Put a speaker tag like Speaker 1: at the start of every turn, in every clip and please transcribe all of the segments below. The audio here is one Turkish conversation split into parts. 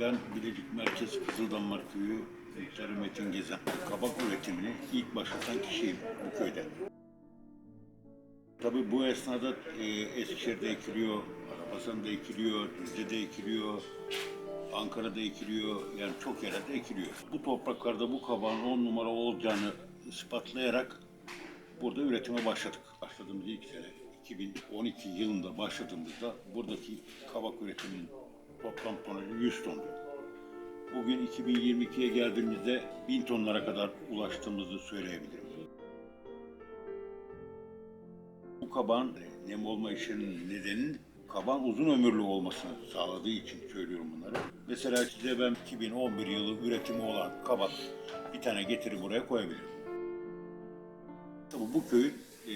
Speaker 1: Ben Bilecik Merkez Kızıldanlar Köyü Muhtarı Metin Gezen. Kabak üretimini ilk başlatan kişiyim bu köyde. Tabii bu esnada e, Eskişehir'de ekiliyor, Arabasan'da ekiliyor, Düzce'de ekiliyor, Ankara'da ekiliyor, yani çok yerde ekiliyor. Bu topraklarda bu kabağın on numara olacağını ispatlayarak burada üretime başladık. Başladığımız ilk sene 2012 yılında başladığımızda buradaki kabak üretiminin toplam tonajı 100 tondu. Bugün 2022'ye geldiğimizde 1000 tonlara kadar ulaştığımızı söyleyebilirim. Bu kabağın nem olma işinin nedeni kabağın uzun ömürlü olmasını sağladığı için söylüyorum bunları. Mesela size ben 2011 yılı üretimi olan kabak bir tane getirip buraya koyabilirim. Tabii bu köyün e,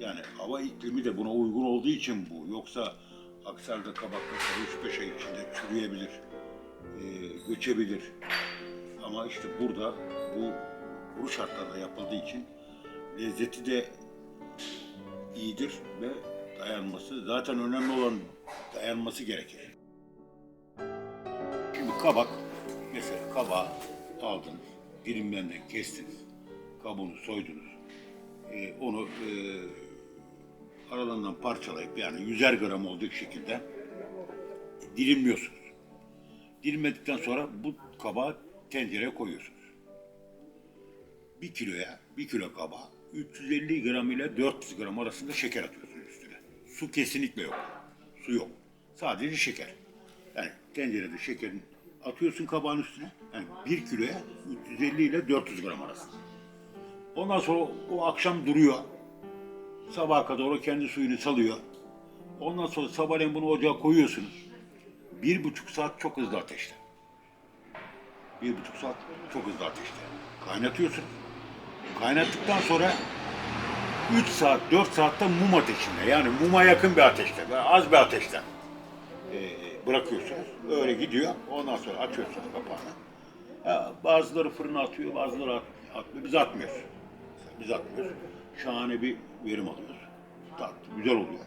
Speaker 1: yani hava iklimi de buna uygun olduğu için bu. Yoksa Aksar'da kabak mesela 3-5 ay içinde çürüyebilir, e, göçebilir. Ama işte burada bu kuru şartlarda yapıldığı için lezzeti de iyidir ve dayanması. Zaten önemli olan dayanması gerekir. Şimdi kabak, mesela kabağı aldınız, dilimlerinden kestiniz, kabuğunu soydunuz. Ee, onu e, aralarından parçalayıp yani 100'er gram olduğu şekilde dilimliyorsunuz. Dilimledikten sonra bu kabağı tencereye koyuyorsunuz. Bir kiloya, bir kilo kabağa 350 gram ile 400 gram arasında şeker atıyorsunuz üstüne. Su kesinlikle yok. Su yok. Sadece şeker. Yani tencerede şekerin atıyorsun kabağın üstüne. Yani bir kiloya 350 ile 400 gram arasında. Ondan sonra o akşam duruyor. Sabaha kadar o kendi suyunu salıyor. Ondan sonra sabahleyin bunu ocağa koyuyorsunuz. Bir buçuk saat çok hızlı ateşte. Bir buçuk saat çok hızlı ateşte. Kaynatıyorsun. Kaynattıktan sonra 3 saat, 4 saatte mum ateşinde yani muma yakın bir ateşte, az bir ateşten e, bırakıyorsunuz. Öyle gidiyor. Ondan sonra açıyorsunuz kapağını. Bazıları fırına atıyor, bazıları at, atmıyor. Biz atmıyoruz. Biz atmıyoruz. Şahane bir verim alıyoruz. Tat, güzel oluyor.